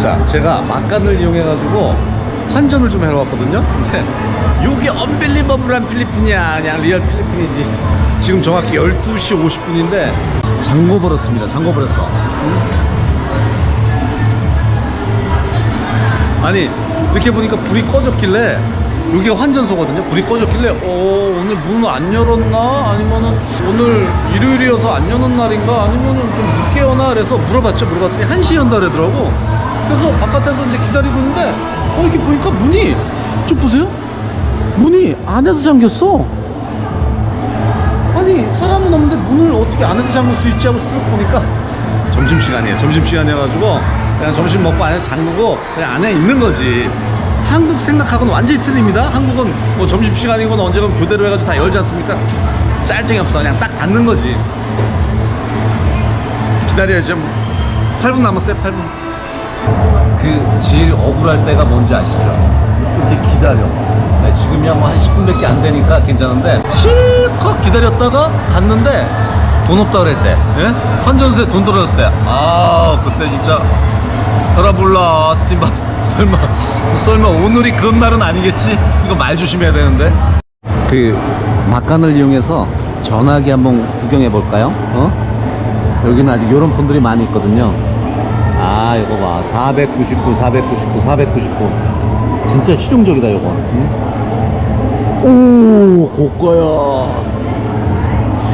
자, 제가 막간을 이용해가지고 환전을 좀 해러 왔거든요. 근데 이게 언빌리버블한 필리핀이야. 그냥 리얼 필리핀이지. 지금 정확히 12시 50분인데 잠궈버렸습니다. 잠궈버렸어. 아니 이렇게 보니까 불이 꺼졌길래 여기가 환전소거든요. 불이 꺼졌길래 어 오늘 문안 열었나 아니면은 오늘 일요일이어서 안 여는 날인가 아니면은 좀 늦게 여나 그래서 물어봤죠. 물어봤더니 1시 연다 그러더라고. 그래서 바깥에서 이제 기다리고 있는데 어 이렇게 보니까 문이 좀 보세요. 문이 안에서 잠겼어. 아니 사람은 없는데 문을 어떻게 안에서 잠글 수 있지 하고 쓱 보니까 점심시간이에요. 점심시간이어가지고 그냥 점심 먹고 안에서 잠그고 그냥 안에 있는 거지. 한국 생각하고는 완전히 틀립니다. 한국은 뭐 점심시간이건 언제건 교대로 해가지고 다 열지 않습니까? 짤쟁이 없어. 그냥 딱 닫는 거지. 기다려야죠 8분 남았어요 8분 그 제일 억울할 때가 뭔지 아시죠? 이렇게 기다려. 네, 지금이야 뭐 한 10분밖에 안 되니까 괜찮은데 실컷 기다렸다가 갔는데 돈 없다 그랬대. 예? 환전소에 돈 떨어졌을 때. 아 그때 진짜 혈압 올라 스팀바트 설마 설마 오늘이 그런 날은 아니겠지? 이거 말 조심해야 되는데. 그 막간을 이용해서 전화기 한번 구경해 볼까요? 어? 여기는 아직 이런 폰들이 많이 있거든요. 아 이거 봐 499 499 499 진짜 실용적이다 이거 응? 오 고가야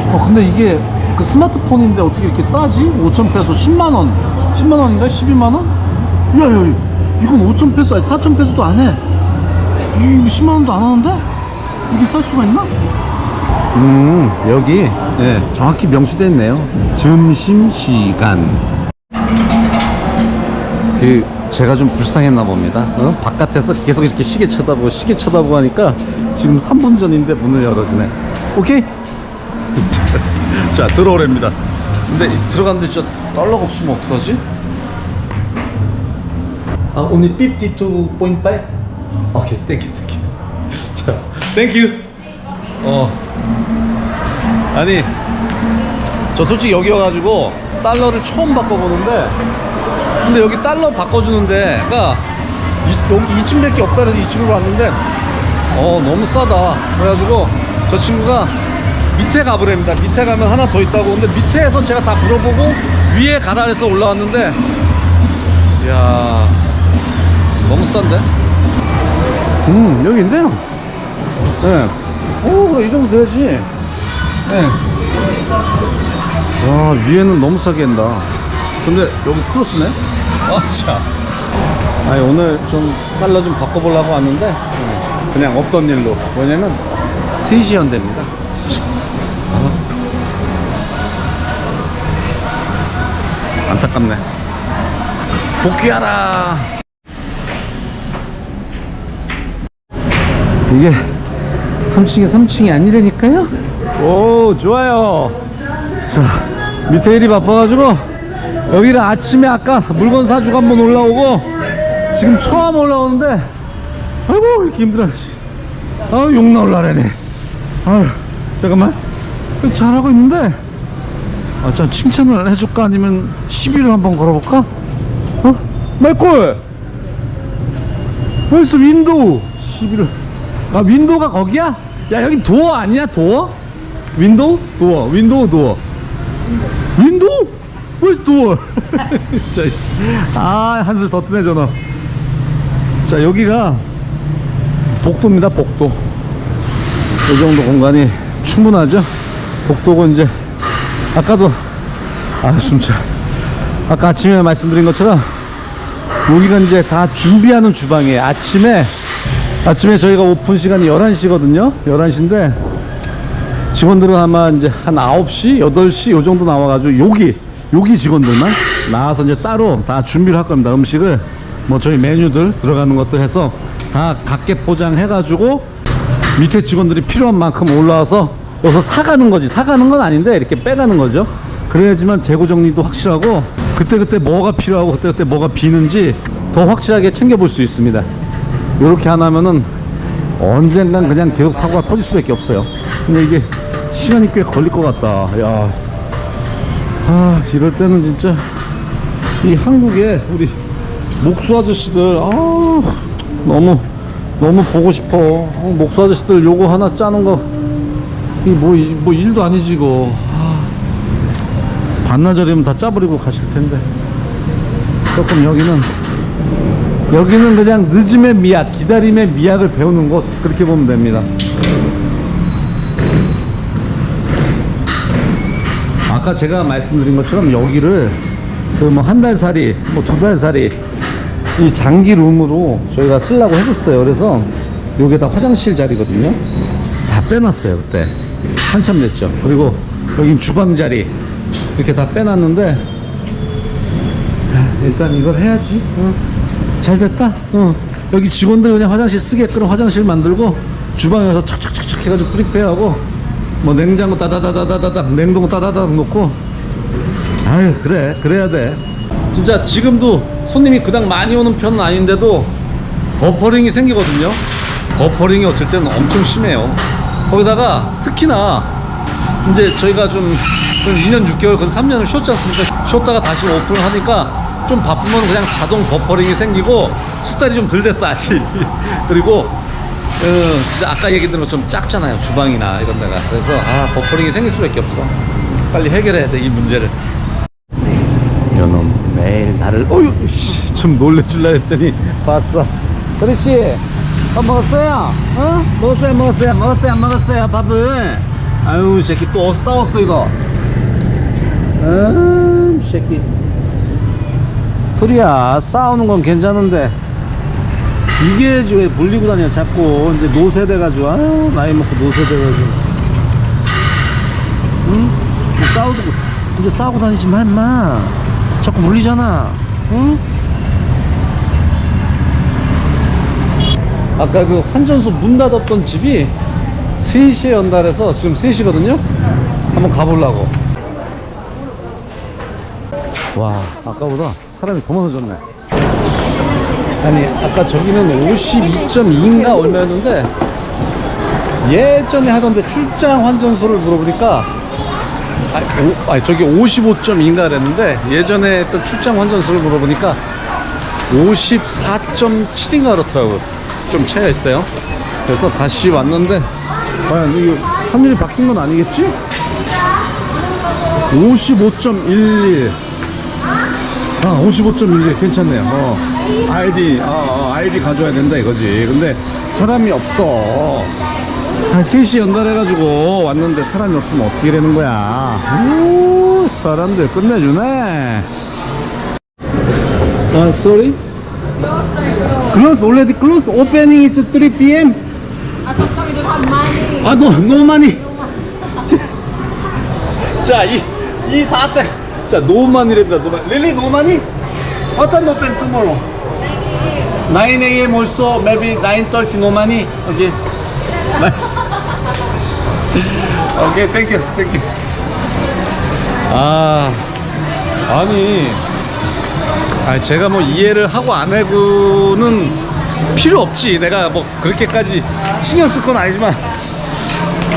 어 근데 이게 그 스마트폰인데 어떻게 이렇게 싸지? 5천 페소 10만 원 10만 원인가 12만 원? 야야 이건 5천 페소 아니 4천 페소도 안해 이거 10만 원도 안 하는데? 이게 쌀 수가 있나? 음 여기 예 정확히 명시되어 있네요 점심시간 그 제가 좀 불쌍했나 봅니다. 어? 바깥에서 계속 이렇게 시계 쳐다보고 시계 쳐다보고 하니까 지금 3분 전인데 문을 열어주네. 오케이? 자 들어오랍니다. 근데 들어갔는데 진짜 달러가 없으면 어떡하지? 아 only 52.5? 오케이 땡큐 땡큐. 자 땡큐. 어 아니 저 솔직히 여기 와가지고 달러를 처음 바꿔보는데 근데 여기 달러 바꿔주는데 그러니까 이, 여기 2층밖에 없다 그래서 2층으로 왔는데 어 너무 싸다. 그래가지고 저 친구가 밑에 가보랍니다. 밑에 가면 하나 더 있다고. 근데 밑에에서 제가 다 물어보고 위에 가라 해서 올라왔는데 이야 너무 싼데? 음 여기 있네요? 네오이 정도 돼야지. 네. 와 위에는 너무 싸게 한다. 근데 여기 크로스네? 아차 아니 오늘 좀 달러 좀 바꿔보려고 왔는데 그냥 없던 일로. 왜냐면 3시 현대입니다. 아. 안타깝네. 복귀하라. 이게 3층이 3층이 아니라니까요? 오 좋아요 자 밑에 일이 바빠가지고 여기는 아침에 아까 물건 사주고 한번 올라오고 지금 처음 올라오는데 아이고 이렇게 힘들어 아유 욕 나올라래네 아유 잠깐만 잘하고 있는데 아, 참 칭찬을 해줄까 아니면 시비를 한번 걸어볼까? 어? 말콜 벌써 윈도우 시비를 아 윈도우가 거기야? 야 여기 도어 아니야 도어? 윈도우? 도어 윈도우 도어 윈도우? Where's. 아, 한술 더 뜨네, 전화. 자, 여기가 복도입니다, 복도. 이 정도 공간이 충분하죠? 복도고, 이제, 아까도, 아, 숨차. 아까 아침에 말씀드린 것처럼, 여기가 이제 다 준비하는 주방이에요. 아침에, 아침에 저희가 오픈 시간이 11시거든요? 11시인데, 직원들은 아마 이제 한 9시, 8시 요 정도 나와가지고, 여기, 여기 직원들만 나와서 이제 따로 다 준비를 할 겁니다. 음식을 뭐 저희 메뉴들 들어가는 것들 해서 다 각계 포장해가지고 밑에 직원들이 필요한 만큼 올라와서 여기서 사가는 거지. 사가는 건 아닌데 이렇게 빼가는 거죠. 그래야지만 재고 정리도 확실하고 그때그때 뭐가 필요하고 그때 그때 뭐가 비는지 더 확실하게 챙겨볼 수 있습니다. 이렇게 안 하면은 언젠간 그냥 계속 사고가 터질 수밖에 없어요. 근데 이게 시간이 꽤 걸릴 것 같다. 야. 아 이럴 때는 진짜 이 한국에 우리 목수 아저씨들 아 너무 너무 보고 싶어. 어, 목수 아저씨들 요거 하나 짜는 거. 이게 뭐, 일도 아니지 이거. 아, 반나절이면 다 짜버리고 가실 텐데. 조금 여기는 여기는 그냥 늦음의 미약 기다림의 미약을 배우는 곳. 그렇게 보면 됩니다 아까 제가 말씀드린 것처럼 여기를 그 뭐 한 달 살이 뭐 두 달 살이 이 장기 룸으로 저희가 쓰려고 했었어요. 그래서 요게 다 화장실 자리거든요. 다 빼놨어요 그때. 한참 됐죠. 그리고 여기 주방 자리 이렇게 다 빼놨는데 아, 일단 이걸 해야지. 어. 잘 됐다? 어. 여기 직원들 그냥 화장실 쓰게끔 화장실 만들고 주방에 가서 착착착착 해가지고 프리페어하고 뭐 냉장고 따다다다다다닥 냉동고 따다다닥 놓고. 아유 그래 그래야 돼. 진짜 지금도 손님이 그닥 많이 오는 편은 아닌데도 버퍼링이 생기거든요. 버퍼링이 어쩔 때는 엄청 심해요. 거기다가 특히나 이제 저희가 좀 2년 6개월 건 3년을 쉬었지 않습니까? 쉬었다가 다시 오픈을 하니까 좀 바쁘면 그냥 자동 버퍼링이 생기고 숙달이 좀 덜 됐어 아직. 그리고 어, 진짜 아까 얘기 들은 것좀 작잖아요. 주방이나 이런 데가. 그래서 아 버퍼링이 생길 수밖에 없어. 빨리 해결해야 돼 이 문제를. 요놈 매일 나를 어휴 씨, 좀 놀래줄라 했더니 봤어. 그렇지. 밥 먹었어요? 어? 먹었어요 먹었어요? 먹었어요 안 먹었어요 밥을? 아유 이 새끼 또 싸웠어 이거. 음 새끼. 소리야 싸우는 건 괜찮은데 이게 왜 물리고 다녀 자꾸 이제 노세돼 가지고 아 나이 먹고 노세돼 가지고. 응? 뭐 싸우고 이제 싸우고 다니지 마 임마. 자꾸 물리잖아. 응? 아까 그 환전소 문 닫았던 집이 3시에 연달해서 지금 3시거든요? 한번 가보려고. 와 아까보다 사람이 더 많아졌네 아니 아까 저기는 52.2인가 얼마였는데 예전에 하던데 출장 환전소를 물어보니까 오, 아니 저기 55.2인가 그랬는데 예전에 했던 출장 환전소를 물어보니까 54.7인가 그렇더라고요. 좀 차이가 있어요. 그래서 다시 왔는데 과연 이게 확률이 바뀐 건 아니겠지? 55.11 아, 55.11 괜찮네요. 어. 아이디, 어, 어, 아이디 가져야 된다 이거지. 근데 사람이 없어. 한 3시 연달해가지고 왔는데 사람이 없으면 어떻게 되는 거야? 오, 사람들 끝내주네. 아, sorry? Close already close. Opening is 3 p.m. 아, no, no money. 자, 이, 이 사태. 자, money. Really, no money? What time open tomorrow? 9 a.m. also, maybe 9.30 no money. Okay. okay, thank you, thank you. 아, 아니. 아, 제가 뭐 이해를 하고 안 하고는 필요 없지. 내가 뭐 그렇게까지 신경 쓸 건 아니지만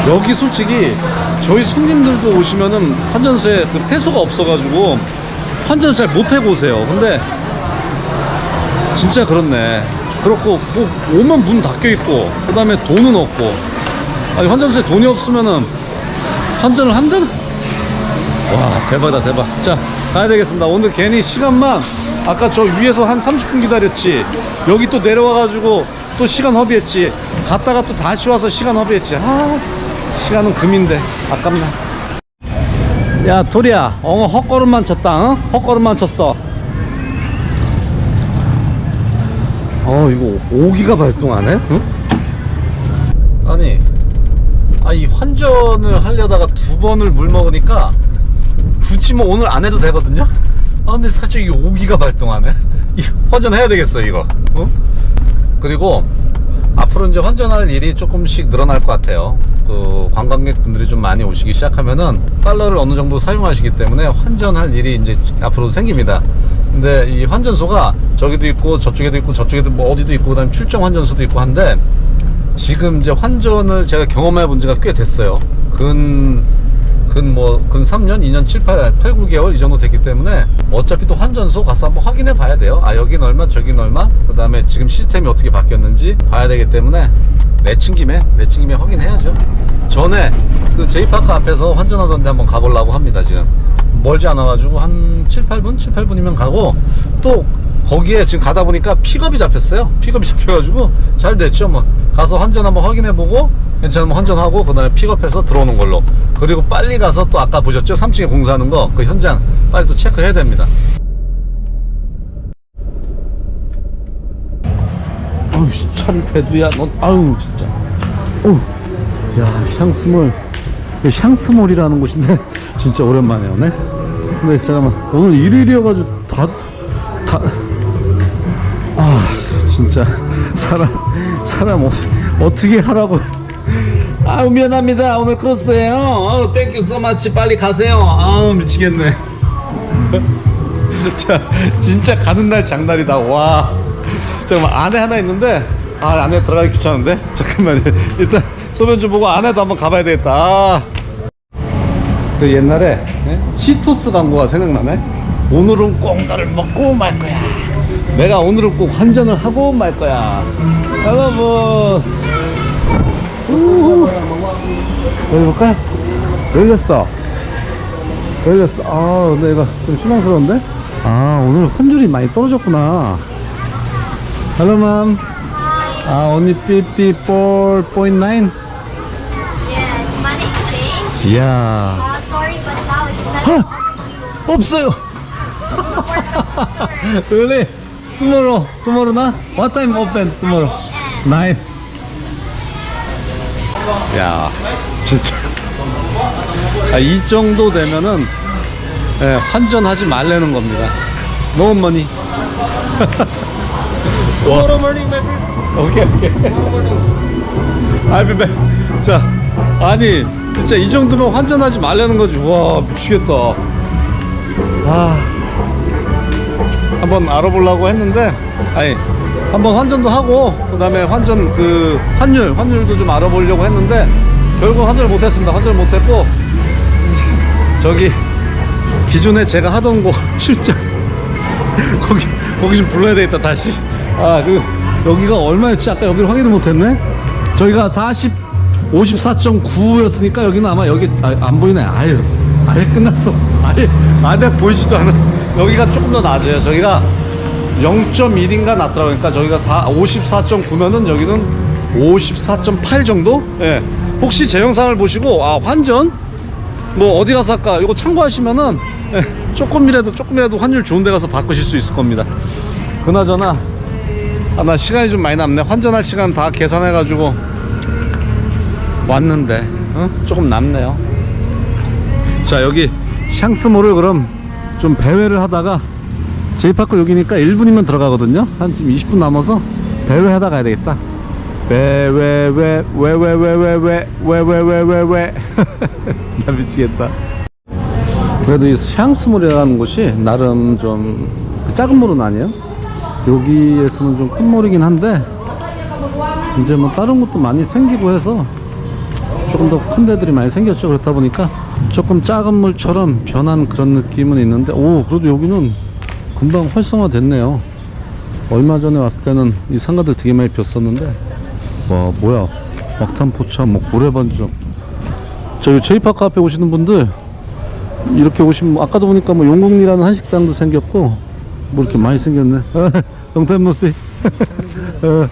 여기 솔직히 저희 손님들도 오시면은 환전소에 그 폐소가 없어가지고 환전 잘 못 해보세요. 근데 진짜 그렇네. 그렇고 뭐 오면 문 닫혀 있고 그 다음에 돈은 없고. 아니 환전소에 돈이 없으면은 환전을 한다는 와 대박이다 대박. 자 가야 되겠습니다. 오늘 괜히 시간만 아까 저 위에서 한 30분 기다렸지. 여기 또 내려와가지고 또 시간 허비했지. 갔다가 또 다시 와서 시간 허비했지. 아 시간은 금인데 아깝네. 야 토리야 엉어 헛걸음만 쳤다 어? 헛걸음만 쳤어. 어 이거 오기가 발동하네? 응? 아니 아이 환전을 하려다가 두 번을 물 먹으니까 굳이 뭐 오늘 안 해도 되거든요? 아 근데 살짝 이 오기가 발동하네. 이 환전해야 되겠어 이거. 어? 그리고 앞으로 이제 환전할 일이 조금씩 늘어날 것 같아요 그 관광객분들이 좀 많이 오시기 시작하면은 달러를 어느 정도 사용하시기 때문에 환전할 일이 이제 앞으로 생깁니다 근데 이 환전소가 저기도 있고 저쪽에도 있고 저쪽에도 뭐 어디도 있고 그다음에 출정 환전소도 있고 한데 지금 이제 환전을 제가 경험해 본 지가 꽤 됐어요. 근 근 뭐, 근 3년, 2년, 7, 8, 8, 9개월 이 정도 됐기 때문에 어차피 또 환전소 가서 한번 확인해 봐야 돼요. 아, 여긴 얼마, 저긴 얼마? 그 다음에 지금 시스템이 어떻게 바뀌었는지 봐야 되기 때문에 내친 김에, 내친 김에 확인해야죠. 전에 그 제이파크 앞에서 환전하던 데 한번 가보려고 합니다, 지금. 멀지 않아가지고 한 7, 8분? 7, 8분이면 가고 또 거기에 지금 가다 보니까 픽업이 잡혔어요. 픽업이 잡혀가지고 잘 됐죠. 뭐 가서 환전 한번 확인해보고 괜찮으면 환전하고 그 다음에 픽업해서 들어오는 걸로. 그리고 빨리 가서 또 아까 보셨죠? 3층에 공사하는 거 그 현장 빨리 또 체크해야 됩니다. 아우 씨, 차를 대두야 넌 아우 진짜. 어우 야 샹스몰 샹스몰이라는 곳인데 진짜 오랜만에 오네. 근데 잠깐만 오늘 일요일이어가지고 진짜 사람 사람 어, 어떻게 하라고. 아우 미안합니다. 오늘 크로스예요. 아우 땡큐 소마치 빨리 가세요. 아우 미치겠네. 진짜 진짜 가는 날 장날이다. 와. 잠깐만 안에 하나 있는데 아 안에 들어가기 귀찮은데? 잠깐만요. 일단 소변 좀 보고 안에도 한번 가봐야 되겠다. 아. 그 옛날에 예? 시토스 광고가 생각나네? 오늘은 꼭 너를 먹고 말 거야 내가 오늘은 꼭 환전을 하고 말 거야. 여러분. 열어볼까요? 열렸어. 열렸어. 아 근데 이거 좀 실망스러운데? 아 오늘 환율이 많이 떨어졌구나. Hello ma'am. 아 only 54.9 Yes, money exchange. 이야 Uh, sorry, but now it's not. 없어요. Really? Tomorrow tomorrow 나? what time open tomorrow? 9 야 진짜 아, 이 정도 되면은 예, 환전하지 말라는 겁니다 no money Tomorrow morning, my friend. 오케이 오케이 Tomorrow morning. 아 베베 자 아니 진짜 이 정도면 환전하지 말라는 거지 와 미치겠다 아 한번 알아보려고 했는데 아니 한번 환전도 하고 그 다음에 환전 그 환율 환율도 좀 알아보려고 했는데 결국 환전을 못했습니다. 환전을 못했고 저기 기존에 제가 하던 곳 출장 거기 거기 좀 불러야 되겠다 다시. 아 그 여기가 얼마였지? 아까 여기를 확인을 못했네. 저희가 40 54.9였으니까 여기는 아마 여기 아, 안 보이네. 아유 아예 끝났어. 아예 아예 보이지도 않아 여기가 조금 더 낮아요. 저기가 0.1인가 낮더라고요. 그러니까 저기가 54.9면은 여기는 54.8 정도? 예. 혹시 제 영상을 보시고 아 환전? 뭐 어디 가서 할까? 이거 참고하시면은 예, 조금이라도 조금이라도 환율 좋은 데 가서 바꾸실 수 있을 겁니다. 그나저나 아, 나 시간이 좀 많이 남네. 환전할 시간 다 계산해 가지고 왔는데 어? 조금 남네요. 자 여기 샹스몰을 그럼 좀 배회를 하다가 제이파크 여기니까 1분이면 들어가거든요 한 지금 20분 남아서 배회 하다 가야 되겠다 배회회 왜왜왜왜왜 왜왜왜왜왜 나 미치겠다 그래도 이 샹스몰이라는 곳이 나름 좀 작은 몰은 아니에요 여기에서는 좀 큰 몰이긴 한데 이제 뭐 다른 것도 많이 생기고 해서 조금 더 큰 데들이 많이 생겼죠 그렇다 보니까 조금 작은 물처럼 변한 그런 느낌은 있는데 오 그래도 여기는 금방 활성화 됐네요. 얼마 전에 왔을 때는 이 상가들 되게 많이 비었었는데 와 뭐야. 막탄포차 뭐 고래반점 저기 제이파크 앞에 오시는 분들 이렇게 오시면 뭐 아까도 보니까 뭐 용궁리라는 한식당도 생겼고 뭐 이렇게 많이 생겼네. 영탄모씨. 어,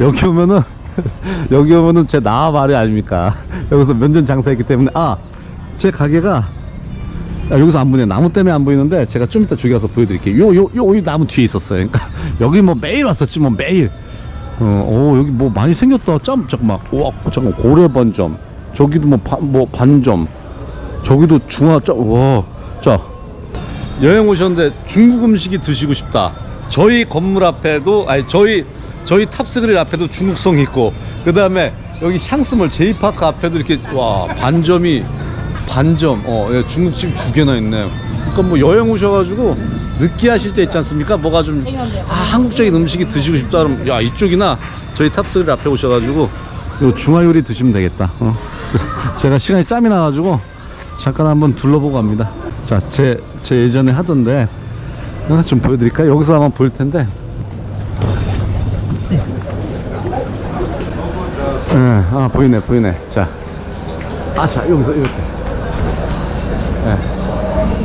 여기 오면은 여기 오면은 제 나와 말이 아닙니까? 여기서 면전 장사했기 때문에 아 제 가게가 아, 여기서 안 보이네. 나무 때문에 안 보이는데 제가 좀 이따 저기 가서 보여드릴게요. 요 요 요 나무 뒤에 있었어요. 그러니까 여기 뭐 매일 왔었지 뭐 매일. 어, 오 여기 뭐 많이 생겼다. 짬 잠깐만 와 잠깐 고래 반점. 저기도 뭐, 바, 뭐 반점. 저기도 중화 짬와자 여행 오셨는데 중국 음식이 드시고 싶다. 저희 건물 앞에도 아니 저희 저희 탑스그릴 앞에도 중국성 있고 그 다음에 여기 샹스몰 제이파크 앞에도 이렇게 와 반점이 반점 어 예, 중국집 두 개나 있네. 그러니까 뭐 여행 오셔가지고 느끼하실 때 있지 않습니까? 뭐가 좀 아, 한국적인 음식이 드시고 싶다 그러면 야 이쪽이나 저희 탑스그릴 앞에 오셔가지고 요 중화 요리 드시면 되겠다. 어. 제가 시간이 짬이 나가지고 잠깐 한번 둘러보고 갑니다. 자, 제, 제 예전에 하던데 하나 좀 보여드릴까요? 여기서 한번 보일 텐데. 예, 아 보이네, 보이네. 자, 아, 자 여기서 이렇게.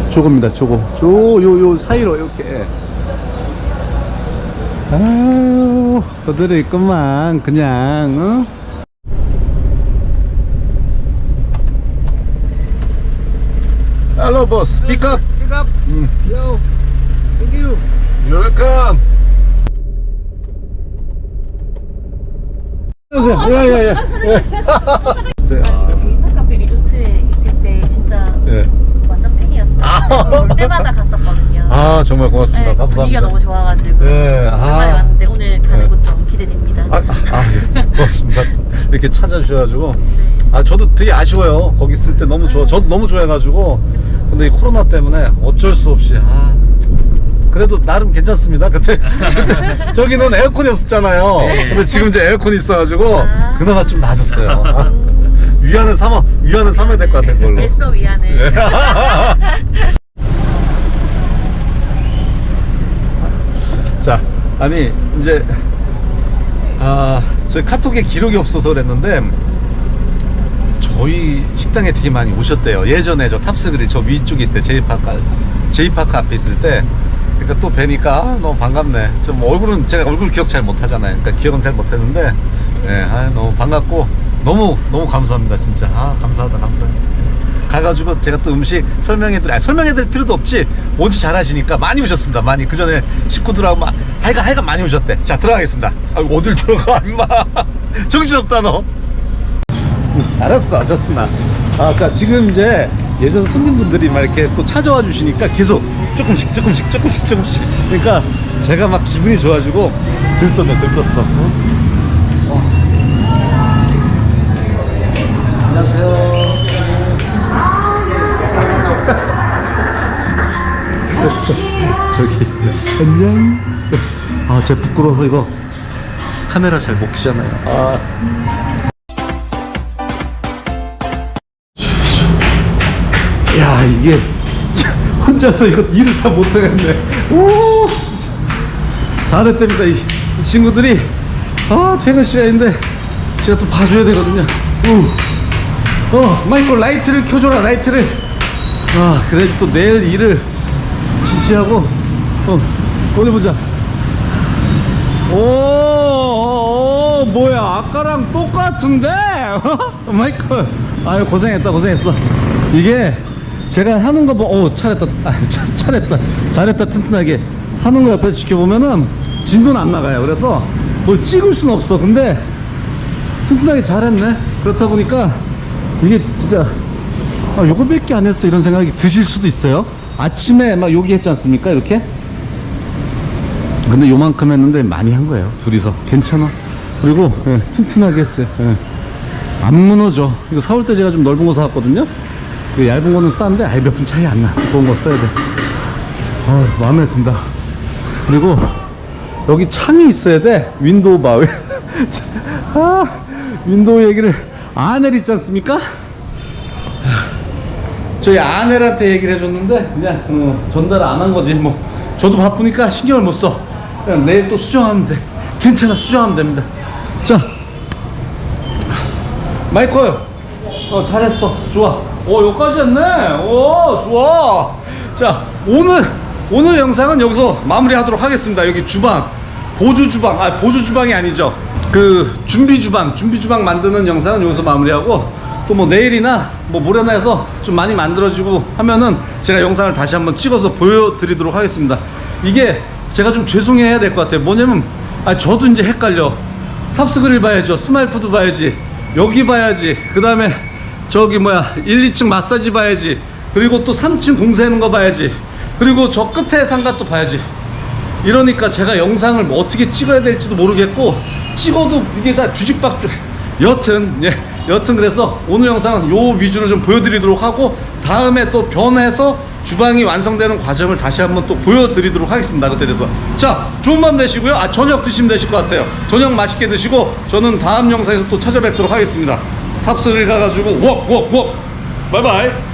예, 저겁니다, 저거. 요요 요 사이로 이렇게. 아유, 그대로 있구만, 그냥. 어? Hello, boss. Pick up. Pick up. Yo. Thank you. You're welcome. 안녕하세요. 때마다 갔었거든요. 아, 정말 고맙습니다. 네, 감사합니다. 분위기가 너무 좋아가지고 예, 아. 오랜만에 왔는데 오늘 가는 네. 곳 너무 기대됩니다. 아, 아, 예. 고맙습니다. 이렇게 찾아주셔가지고. 아, 저도 되게 아쉬워요. 거기 있을 때 너무 좋아. 저도 너무 좋아해가지고. 근데 이 코로나 때문에 어쩔 수 없이. 아. 그래도 나름 괜찮습니다. 그때, 그때 저기는 에어컨이 없었잖아요. 근데 지금 이제 에어컨이 있어가지고 아. 그나마 좀 나아졌어요. 아, 위안을 삼아 위안을 삼아야 될 것 같은 걸로. 애써 위안을. 예. 자, 아니 이제 아 저희 카톡에 기록이 없어서 그랬는데 저희 식당에 되게 많이 오셨대요. 예전에 저 탑스그릴 저 위쪽에 있을 때 제이파크 제이파크 앞에 있을 때 그러니까 또 뵈니까 아, 너무 반갑네. 좀 얼굴은 제가 얼굴 기억 잘 못하잖아요. 그러니까 기억은 잘 못했는데 예, 아, 너무 반갑고 너무 너무 감사합니다 진짜. 아 감사하다 감사합니다. 가가지고 제가 또 음식 설명해드릴, 아니, 설명해드릴 필요도 없지. 뭔지 잘 하시니까 많이 오셨습니다. 많이. 그 전에 식구들하고 막, 하여간, 하여간 많이 오셨대. 자, 들어가겠습니다. 아, 어딜 들어가, 임마. 정신없다, 너. 알았어, 좋습니다. 아, 자, 지금 이제 예전 손님분들이 막 이렇게 또 찾아와 주시니까 계속 조금씩, 조금씩, 조금씩, 조금씩. 그러니까 제가 막 기분이 좋아지고 들떴네, 들떴어. 어? 어. 저기 안녕. 아, 제 부끄러워서 이거 카메라 잘 못 키잖아요. 아. 야, 이게 혼자서 이거 일을 다 못하겠네. 오, 진짜. 다 됐답니다. 이, 이 친구들이 아 퇴근 시간인데 제가 또 봐줘야 되거든요. 우. 어, 마이클 라이트를 켜줘라 라이트를. 아, 그래야지 또 내일 일을 지시하고 어 어디 보자. 오, 오, 오, 뭐야 아까랑 똑같은데? 어? 마이클. 아유 고생했다 고생했어. 이게 제가 하는 거 보고 오 잘했다 아, 차, 잘했다 잘했다 튼튼하게 하는 거 옆에서 지켜보면은 진도는 안 나가요. 그래서 뭘 찍을 순 없어. 근데 튼튼하게 잘했네. 그렇다 보니까 이게 진짜 아, 요거밖에 안 했어. 이런 생각이 드실 수도 있어요. 아침에 막 요기 했지 않습니까? 이렇게. 근데 요만큼 했는데 많이 한 거예요. 둘이서. 괜찮아. 그리고 예, 튼튼하게 했어요. 예. 안 무너져. 이거 사올 때 제가 좀 넓은 거 사왔거든요. 그 얇은 거는 싼데 아예 몇 분 차이 안 나. 두꺼운 거 써야 돼. 아, 마음에 든다. 그리고 여기 창이 있어야 돼. 윈도우 봐. 아, 윈도우 얘기를 아넬 있지 않습니까? 저희 아내한테 얘기를 해줬는데 그냥 어, 전달 안 한 거지. 뭐 저도 바쁘니까 신경을 못 써. 그냥 내일 또 수정하면 돼 괜찮아 수정하면 됩니다. 자 마이클 어 잘했어. 좋아. 오 여기까지 했네. 오 좋아. 자 오늘 오늘 영상은 여기서 마무리하도록 하겠습니다. 여기 주방 보조 주방 아 보조 주방이 아니죠. 그 준비 주방 준비 주방 만드는 영상은 여기서 마무리하고 또 뭐 내일이나 뭐 모레나 해서 좀 많이 만들어지고 하면은 제가 영상을 다시 한번 찍어서 보여드리도록 하겠습니다. 이게 제가 좀 죄송해야 될 것 같아요. 뭐냐면 아 저도 이제 헷갈려. 탑스 그릴 봐야죠. 스마일푸드 봐야지. 여기 봐야지. 그 다음에 저기 뭐야 1, 2층 마사지 봐야지. 그리고 또 3층 공사하는 거 봐야지. 그리고 저 끝에 상가 또 봐야지. 이러니까 제가 영상을 뭐 어떻게 찍어야 될지도 모르겠고 찍어도 이게 다 뒤집박죽 여튼 예 여튼 그래서 오늘 영상은 요 위주로 좀 보여드리도록 하고 다음에 또 변해서 주방이 완성되는 과정을 다시 한번 또 보여드리도록 하겠습니다. 그때 돼서. 자 좋은 밤 되시고요. 아 저녁 드시면 되실 것 같아요. 저녁 맛있게 드시고 저는 다음 영상에서 또 찾아뵙도록 하겠습니다. 탑스를 가가지고 웍웍웍. 바이바이